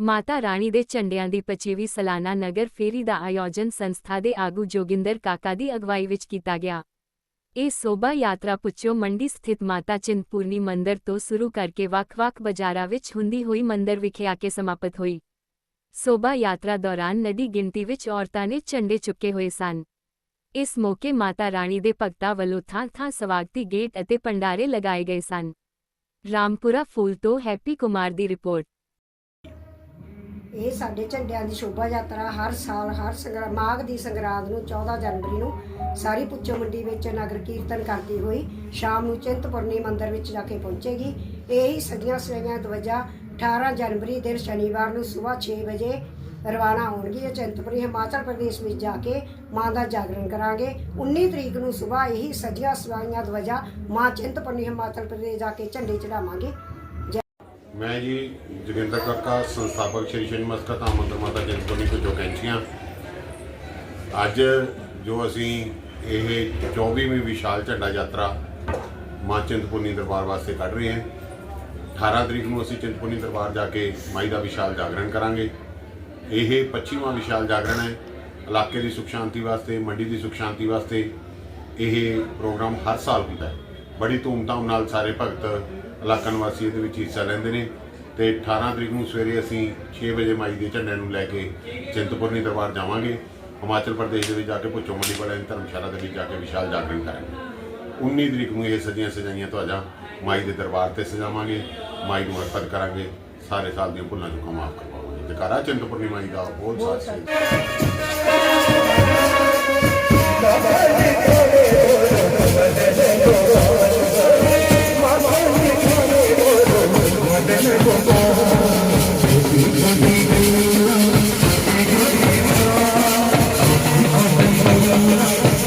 ਮਾਤਾ ਰਾਣੀ ਦੇ ਝੰਡਿਆਂ ਦੀ 25ਵੀਂ ਸਾਲਾਨਾ ਨਗਰ ਫੇਰੀ ਦਾ ਆਯੋਜਨ ਸੰਸਥਾ ਦੇ ਆਗੂ ਜੋਗਿੰਦਰ ਕਾਕਾ ਦੀ ਅਗਵਾਈ ਵਿੱਚ ਕੀਤਾ ਗਿਆ। ਇਹ ਸੋਭਾ ਯਾਤਰਾ ਪੁੱਛੋ ਮੰਡੀ ਸਥਿਤ ਮਾਤਾ ਚਿੰਤਪੁਰਨੀ ਮੰਦਿਰ ਤੋਂ ਸ਼ੁਰੂ ਕਰਕੇ ਵੱਖ-ਵੱਖ ਬਾਜ਼ਾਰਾਂ ਵਿੱਚ ਹੁੰਦੀ ਹੋਈ ਮੰਦਿਰ ਵਿਖੇ ਆ ਕੇ ਸਮਾਪਤ ਹੋਈ। ਸੋਭਾ ਯਾਤਰਾ ਦੌਰਾਨ ਨਦੀ ਗਿਣਤੀ ਵਿੱਚ ਔਰਤਾਂ ਨੇ ਝੰਡੇ ਚੁੱਕੇ ਹੋਏ ਸਨ। ਇਸ ਮੌਕੇ ਮਾਤਾ ਰਾਣੀ ਦੇ ਭਗਤਾਂ ਵੱਲੋਂ ਥਾਂ-ਥਾਂ ਸਵਾਗਤੀ ਗੇਟ ਅਤੇ ਪੰਡਾਰੇ ਲਗਾਏ ਗਏ ਸਨ। ਰਾਮਪੁਰਾ ਫੂਲ ਤੋਂ ਹੈਪੀ ਕੁਮਾਰ ਦੀ ਰਿਪੋਰਟ। ਇਹ ਸਾਡੇ ਝੰਡਿਆਂ ਦੀ ਸ਼ੋਭਾ ਯਾਤਰਾ ਹਰ ਸਾਲ, ਹਰ ਸੰਗਰਾ, ਮਾਘ ਦੀ ਸੰਗਰਾਂਦ ਨੂੰ 14 ਜਨਵਰੀ ਨੂੰ ਸਾਰੀ ਪੁੱਛੋ ਮੰਡੀ ਵਿੱਚ ਨਗਰ ਕੀਰਤਨ ਕਰਦੀ ਹੋਈ ਸ਼ਾਮ ਨੂੰ ਚਿੰਤਪੁਰਨੀ ਮੰਦਿਰ ਵਿੱਚ ਜਾ ਕੇ ਪਹੁੰਚੇਗੀ। ਇਹ ਹੀ ਸਜੀਆਂ ਸਜਾਈਆਂ ਦਵਜਾ 18 ਜਨਵਰੀ ਦਿਨ ਸ਼ਨੀਵਾਰ ਨੂੰ ਸਵੇਰ 6 ਵਜੇ ਰਵਾਨਾ ਹੋਣਗੀ ਇਹ ਚਿੰਤਪੁਰਨੀ ਹਿਮਾਚਲ ਪ੍ਰਦੇਸ਼ ਵਿੱਚ ਜਾ ਕੇ ਮਾਂ ਦਾ ਜਾਗਰਣ ਕਰਾਂਗੇ। 19 ਤਰੀਕ ਨੂੰ ਸਵੇਰ ਇਹੀ ਸਜੀਆਂ ਸਵਾਈਆਂ ਦਵਜਾ ਮਾਂ ਚਿੰਤਪੁਰਨੀ ਹਿਮਾਚਲ ਪ੍ਰਦੇਸ਼ ਜਾ ਕੇ ਝੰਡੇ ਚੜਾਵਾਂਗੇ ਮੈਂ ਜੀ ਜੋਗਿੰਦਰ ਕਾਕਾ, ਸੰਸਥਾਪਕ ਸ਼੍ਰੀ ਸ਼ਨੀ ਮਸਕਤ ਆਮੰਦਰ ਮਾਤਾ ਜਨਪੁਰਨੀ ਤੋਂ ਜੋ ਕੈਂਚੀਆਂ ਅੱਜ ਜੋ ਅਸੀਂ ਇਹ 24ਵੀਂ ਵਿਸ਼ਾਲ ਝੰਡਾ ਯਾਤਰਾ ਮਾਂ ਚਿੰਤਪੁਰਨੀ ਦਰਬਾਰ ਵਾਸਤੇ ਕੱਢ ਰਹੇ ਹਾਂ। 18 ਤਰੀਕ ਨੂੰ ਅਸੀਂ ਚਿੰਤਪੁਰਨੀ ਦਰਬਾਰ ਜਾ ਕੇ ਮਾਈ ਦਾ ਵਿਸ਼ਾਲ ਜਾਗਰਣ ਕਰਾਂਗੇ। ਇਹ 25ਵਾਂ ਵਿਸ਼ਾਲ ਜਾਗਰਣ ਹੈ। ਇਲਾਕੇ ਦੀ ਸੁਖ ਸ਼ਾਂਤੀ ਵਾਸਤੇ, ਮੰਡੀ ਦੀ ਸੁਖ ਸ਼ਾਂਤੀ ਵਾਸਤੇ ਇਹ ਪ੍ਰੋਗਰਾਮ ਹਰ ਸਾਲ ਹੁੰਦਾ ਹੈ। ਬੜੀ ਧੂਮਧਾਮ ਨਾਲ ਸਾਰੇ ਭਗਤ ਇਲਾਕਾ ਨਿਵਾਸੀ ਇਹਦੇ ਵਿੱਚ ਹਿੱਸਾ ਲੈਂਦੇ ਨੇ ਤੇ 18 ਤਰੀਕ ਨੂੰ ਸਵੇਰੇ ਅਸੀਂ 6 ਵਜੇ ਮਾਈ ਦੇ ਝੰਡੇ ਨੂੰ ਲੈ ਕੇ ਚਿੰਤਪੁਰਨੀ ਦਰਬਾਰ ਜਾਵਾਂਗੇ। ਹਿਮਾਚਲ ਪ੍ਰਦੇਸ਼ ਦੇ ਵਿੱਚ ਜਾ ਕੇ ਭੁੱਚੋ ਮੰਡੀ ਵਾਲੇ ਧਰਮਸ਼ਾਲਾ ਦੇ ਵਿੱਚ ਜਾ ਕੇ ਵਿਸ਼ਾਲ ਜਾਗਰਣ ਕਰਾਂਗੇ। 19 ਤਰੀਕ ਨੂੰ ਇਹ ਸਜੀਆਂ ਸਜਾਈਆਂ ਤੁਹਾਡਾ ਮਾਈ ਦੇ ਦਰਬਾਰ ਤੇ ਸਜਾਵਾਂਗੇ। ਮਾਈ ਨੂੰ ਅਰਪਣ ਕਰਾਂਗੇ। ਸਾਰੇ ਸਾਲ ਦੀਆਂ ਭੁੱਲਾਂ ਨੂੰ ਮਾਫ ਕਰਵਾਵਾਂਗੇ। ਜਕਾਰਾ ਚਿੰਤਪੁਰਨੀ ਮਾਈ ਦਾ ਬਹੁਤ ਬਹੁਤ ਸਾਥ Thank you.